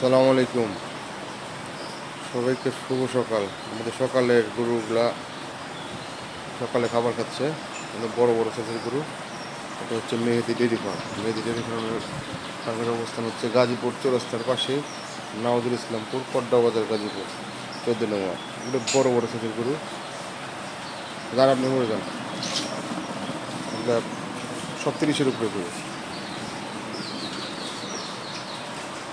সালাম আলাইকুম। সবাইকে শুভ সকাল। আমাদের সকালের গরুগুলা সকালে খাবার খাচ্ছে। বড় বড় সাইজের গরু। এটা হচ্ছে Mehedi dairy farm. Mehedi dairy ফার্মের ফার্মের অবস্থান হচ্ছে গাজীপুর চৌরাস্তার পাশে নাওদুল ইসলামপুর কড্ডা বাজার গাজীপুর, চোদ্দ নম্বর। এগুলো বড় বড় সাইজের গরু। যারা আপনি মরে যান। সব তিরিশের উপরে গরু।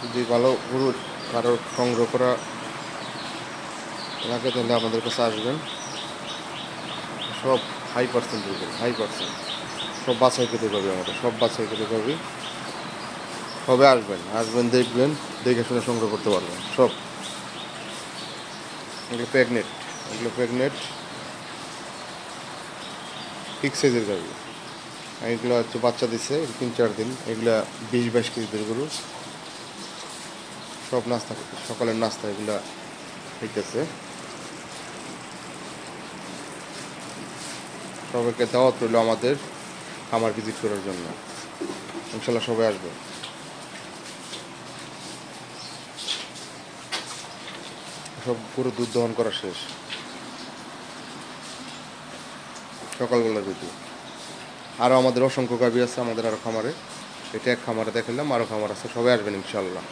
যদি ভালো গরু কারোর সংগ্রহ করা লাগে, তাহলে আমাদের কাছে আসবেন। সব হাই পার্সেন্টের গরু হাই পার্সেন্ট সব বাছাই খেতে পাবে আমাদের, সব বাছাই খেতে পাবে সবে আসবেন আসবেন, দেখবেন, দেখে শুনে সংগ্রহ করতে পারবেন, সব। এগুলো প্রেগনেট এগুলো প্রেগনেট ঠিক সাইজের গাড়ি এগুলো হচ্ছে বাচ্চা দিচ্ছে তিন চার দিন। এগুলা বিশ বাইশ কেজিদের গরু। সব নাস্তা, সকালের নাস্তা এগুলা হইতেছে। সবাইকে দাওয়াত রইল আমাদের খামার ভিজিট করার জন্য। ইনশাল্লাহ সবাই আসবে। সব পুরো দুধ দহন করা শেষ। সকালবেলা যদি আরও আমাদের অসংখ্য গাভী আছে আমাদের আরও খামারে। এটা এক খামারে দেখালাম আরও খামার আছে, সবাই আসবেন ইনশাল্লাহ